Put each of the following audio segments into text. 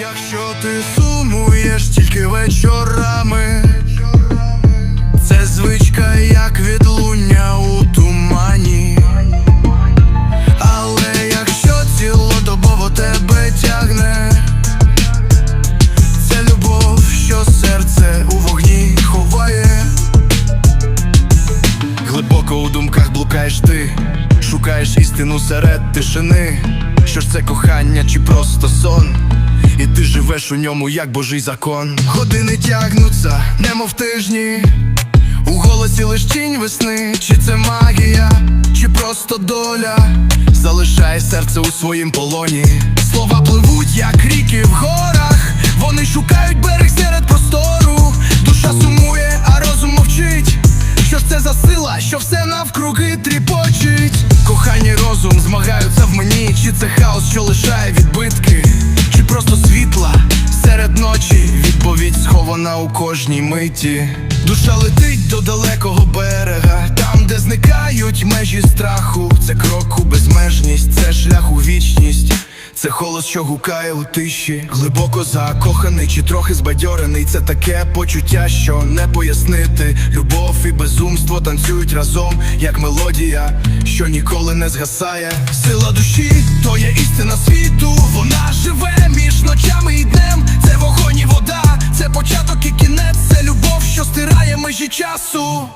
Якщо ти сумуєш тільки вечорами, це звичка, як відлуння у тумані. Але якщо цілодобово тебе тягне, це любов, що серце у вогні ховає. Глибоко у думках блукаєш ти, шукаєш істину серед тишини. Що ж це кохання чи просто сон? І ти живеш у ньому, як божий закон. Години тягнуться, немов тижні. У голосі лиш тінь весни, чи це магія, чи просто доля залишає серце у своїм полоні. Слова пливуть, як ріки в горах. Вони шукають берег серед простору. Душа сумує, а розум мовчить. Що ж це за сила, що все навкруги тріпочить? Кохання й розум змагаються в мені, чи це хаос, у кожній миті. Душа летить до далекого берега, там, де зникають межі страху. Це крок у безмежність, це шлях у вічність. Це голос, що гукає у тиші, глибоко закоханий чи трохи збадьорений. Це таке почуття, що не пояснити. Любов і безумство танцюють разом, як мелодія, що ніколи не згасає. Сила душі то є істина світу. Вона живе між ночами і днем. Часу.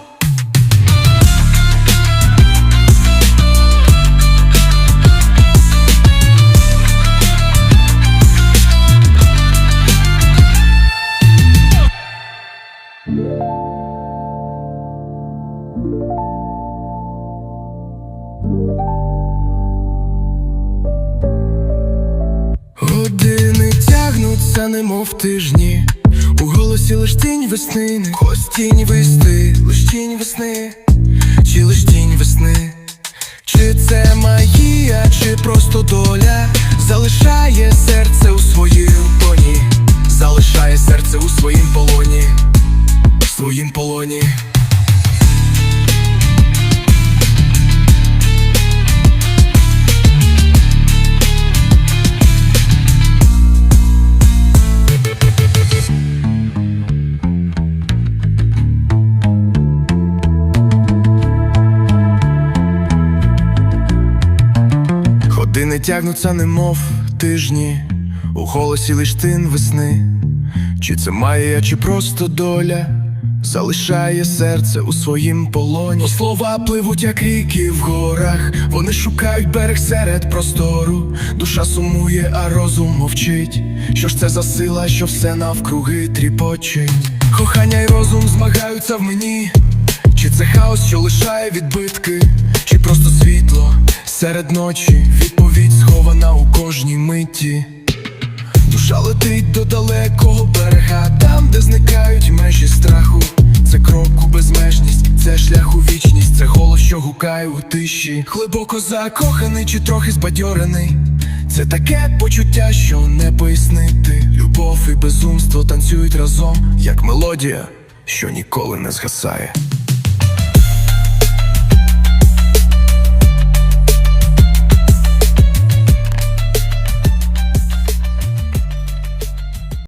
Години тягнуться, немов тижні. У голосі лиш тінь весни, ось тінь вести, лиш тінь весни, чи лиш тінь весни, чи це магія, чи просто доля залишає серце тягнуться, немов тижні, у голосі лиш тин весни. Чи це магія, чи просто доля залишає серце у своїм полоні. Слова пливуть, як ріки в горах. Вони шукають берег серед простору. Душа сумує, а розум мовчить. Що ж це за сила, що все навкруги тріпочить? Кохання й розум змагаються в мені. Чи це хаос, що лишає відбитки, чи просто світло серед ночі, відповідь схована у кожній миті. Душа летить до далекого берега, там, де зникають межі страху. Це крок у безмежність, це шлях у вічність, це голос, що гукає у тиші. Глибоко закоханий чи трохи збадьорений. Це таке почуття, що не пояснити. Любов і безумство танцюють разом, як мелодія, що ніколи не згасає.